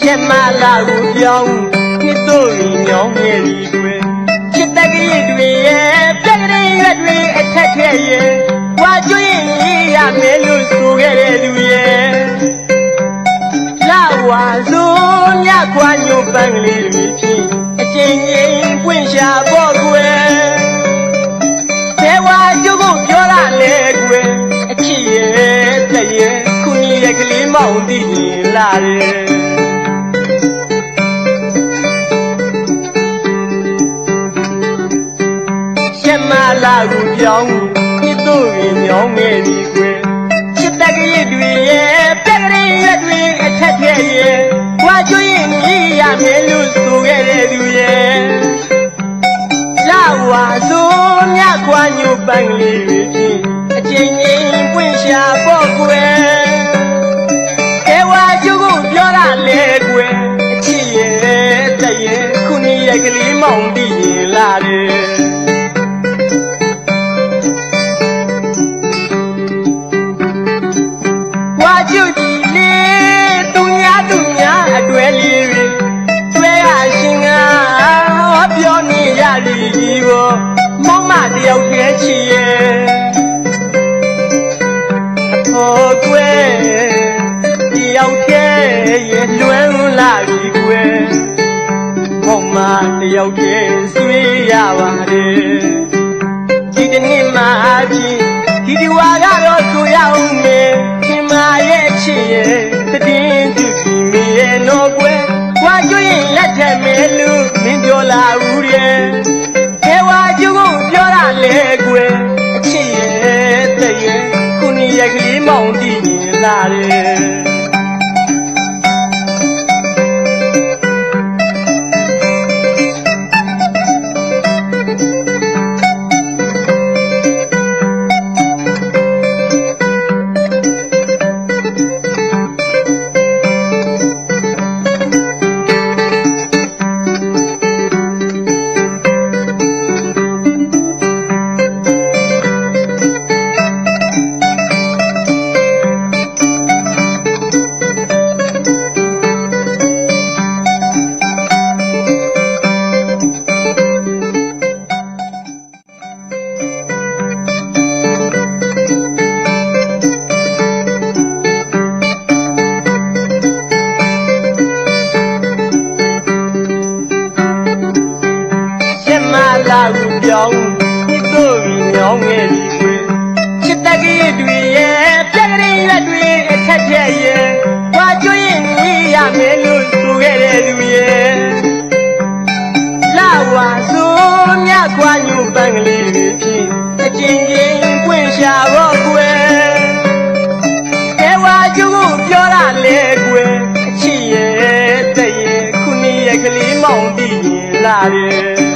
ရှက်မလာကိုပြောင်းနှစ်တို့ရင်ညောင်းနေပြီကွယ်ချစ်တက်ကလေးတွေရဲ့ပြက်ကလေးရွက်တွေအထက်ထက်ရဲ့ဝါကျွင်းကြီးရမယ်လို့ဆိုခဲ့တဲ့သူရဲ့လာဝါစိုးမြခွာညိုပန်းကလေးတွေဖြင့်အကျဉ်းချင်းပွင့်ရှာပေါ့ကွယ်ဘယ်ဝါကျုပ်ကိုပြောရလဲကွယ်အချစ်ရဲ့တက်ရဲ့ခုကြီးရဲ့ကလေးမောင်တည်ရင်လာတယ် လာကိုပြောင်းနှစ်တို့ရင်ညောင်းနေပြီကွယ်ချစ်တက်ကလေးတွေရဲ့ပြက်ကလေးရွက်တွေအထက်ထက်ရဲ့ဝါကျွင်းကြီးရမယ်လို့ဆိုခဲ့တဲ့သူရဲ့လာဝါစိုးမြခွာညိုပန်းကလေးတွေဖြင့်အချိန်ချင်းပွင့်ရှာပေါ့ကွယ်ကဲဝါကျုပ်ကိုပြောရလေကွယ်အချစ်ရဲ့တက်ရဲ့ခုနှစ်ရဲ့ကလေးမောင်တည်ရင်လာတယ် မောင်မတယောက်တည်းဆွေးရပါတယ်ဒီတနေ့မှချင်းဒီဒီဝါကတော့ဆိုရအောင်မေခ ကိုပြောင်းနှစ်တို့ရင်ညောင်းနေပြီကွယ်ချစ်တက်ကလေးတွေရဲ့ပြက်ကလေးရွက်တွေအထက်ထက်ရဲ့ဝါကျွင်းကြီးရမယ်လို့ဆိုခဲ့တဲ့သူရဲ့လာဝါစိုးမြခွာညိုပန်းကလေးတွေဖြင့်အကျဉ်းချင်းပွင့်ရှာတော့ကွယ်ကဲဝါကျုပ်ကိုပြောရလေကွယ်အချစ်ရဲ့တဲ့ရဲ့ခုနှစ်ရက်ကလေးမောင်တည်ရင်လာတယ်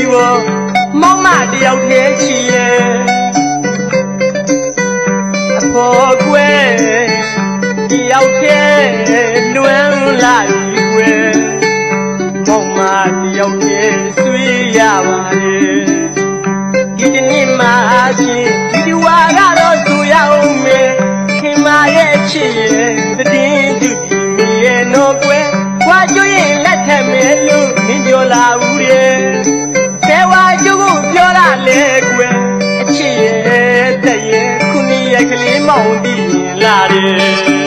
ပြီဘောမောင်မတယောက်တည်းချီရဲ့အဖို့ကွယ်တယောက်တည်းလွမ်းလာပြီကွယ်မောင်မတယောက်တည်းဆွေးရပါတယ်ဒီတနေ့မှချင်းဒီဒီဝါကတော့သူရအောင်မေခင်မရဲ့ချစ်ရဲ့တည်င်းသူဒီမီရဲ့တော့ကွယ်ဝါကျွရင်လက်ထက်မဲလို့မင်းပြောလာဦးရဲ့ဆဲဝါကျွကို ပြောလာလေကွယ်အချစ်ရဲ့တဲ့ရဲ့ခုနှစ်ရဲ့ကလေးမောင်တည်ရင်လာတယ်